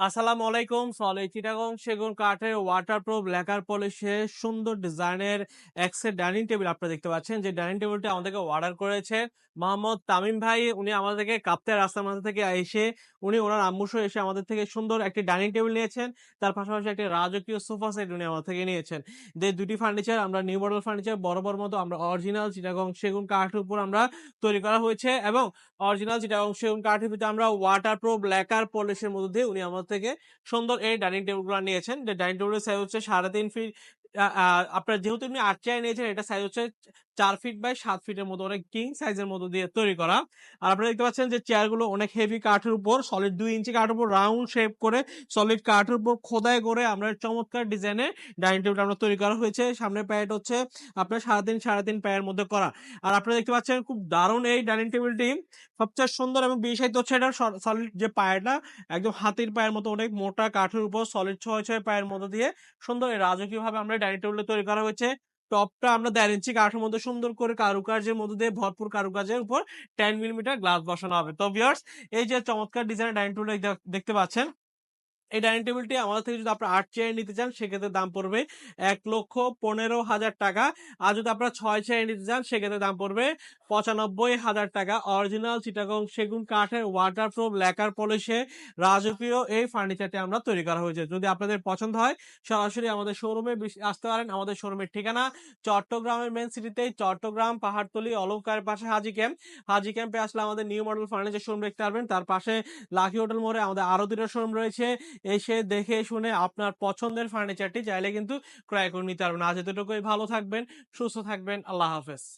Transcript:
আসসালামু আলাইকুম সলে চিটাগং, সেগুন কাঠের ওয়াটারপ্রুফ লেকার পলিশে সুন্দর ডিজাইনের এক্সের ডাইনিং টেবিল আপনারা দেখতে পাচ্ছেন। যে ডাইনিং টেবিলটা আমাদেরকে অর্ডার করেছে মোহাম্মদ তামিম ভাই। উনি আমাদেরকে কাপ্তাই রাস্তার মাঝে থেকে এসে, উনি ওনার আম্মুসহ এসে আমাদের থেকে সুন্দর একটি ডাইনিং টেবিল নিয়েছেন। তার পাশাপাশি একটি রাজকীয় সোফা সেট উনি আমাদের থেকে নিয়েছেন। যে দুটি ফার্নিচার আমরা নিউ মডেল ফার্নিচার বড় বড় মতো আমরা অরিজিনাল চিটাগং সেগুন কাঠের উপর আমরা তৈরি করা হয়েছে এবং অরিজিনাল চিটাগং সেগুন কাঠের ভিতরে আমরা ওয়াটারপ্রুফ লেকার পলিশের মধ্যে উনি আমাদের থেকে সুন্দর এই ডাইনিং টেবিলগুলো নিয়েছেন। যে ডাইনিং টেবিলের সাইজ হচ্ছে সাড়ে তিন ফিট আপনার যেহেতু আপনি আট চেয়ার নিয়েছেন, এটা সাইজ হচ্ছে চার ফিট বাই সাত ফিটের মতো, অনেক কিং সাইজের মতো দিয়ে তৈরি করা। আর আপনারা দেখতে পাচ্ছেন যে চেয়ারগুলো অনেক হেভি কাঠের উপর সলিড দুই ইঞ্চি কাঠের উপর রাউন্ড শেপ করে সলিড কাঠের উপর খোদাই করে আমরা চমৎকার ডিজাইনে ডাইনিং টেবিল আমরা তৈরি করা হয়েছে। সামনে প্যাড হচ্ছে আপনার সাড়ে তিন সাড়ে তিন প্যায়ের মধ্যে করা। আর আপনারা দেখতে পাচ্ছেন খুব দারুণ এই ডাইনিং টেবিলটি সবচেয়ে সুন্দর এবং বিশেষায়িত হচ্ছে এটা সলিড যে পায়েটা একদম হাতির পায়ের মতো, অনেক মোটা কাঠের উপর সলিড ছয় ছয় পায়ের মতো দিয়ে সুন্দর এই রাজকীয় ভাবে আমরা ডাইনিং টেবিল তৈরি করা হয়েছে। টপটা আমরা দেড় ইঞ্চি কাঠের মধ্যে সুন্দর করে কারুকার্যের মধ্যে দিয়ে ভরপুর কারুকার্যের উপর টেন মিলিমিটার গ্লাস বসানো হবে। তো ভিউয়ার্স এই যে চমৎকার ডিজাইন ডাইনিং টেবিল দেখতে পাচ্ছেন। এই ডাইনিং টেবিলটি আমাদের থেকে যদি আপনার আট চেয়ার নিতে চান, সেক্ষেত্রে দাম পড়বে এক লক্ষ পনেরো হাজার টাকা। আর যদি আপনারা ছয় চেয়ার নিতে চান, সেক্ষেত্রে দাম পড়বে পঁচানব্বই হাজার টাকা। অরিজিনাল চিটাগং সেগুন কাঠের ওয়াটারপ্রুফ লেকার পলিশে রাজকীয় এই ফার্নিচারটি আমরা তৈরি করা হয়েছে। যদি আপনাদের পছন্দ হয়, সরাসরি আমাদের শোরুমে আসতে পারেন। আমাদের শোরুমের ঠিকানা চট্টগ্রামের মেন সিটিতে চট্টগ্রাম পাহাড়তলি অলঙ্কার পাশে হাজি ক্যাম্প হাজি ক্যাম্পে আসলে আমাদের নিউ মডেল ফার্নিচার শোরুম দেখতে পারবেন। তার পাশে লাকি হোটেল মোড়ে আমাদের আরও দুটো শোরুম রয়েছে। এসে দেখে শুনে আপনার পছন্দের ফার্নিচারটি চাইলে কিন্তু ক্রয় করে নিতে পারবেন। আজ এতটুকুই। ভালো থাকবেন, সুস্থ থাকবেন। আল্লাহ হাফেজ।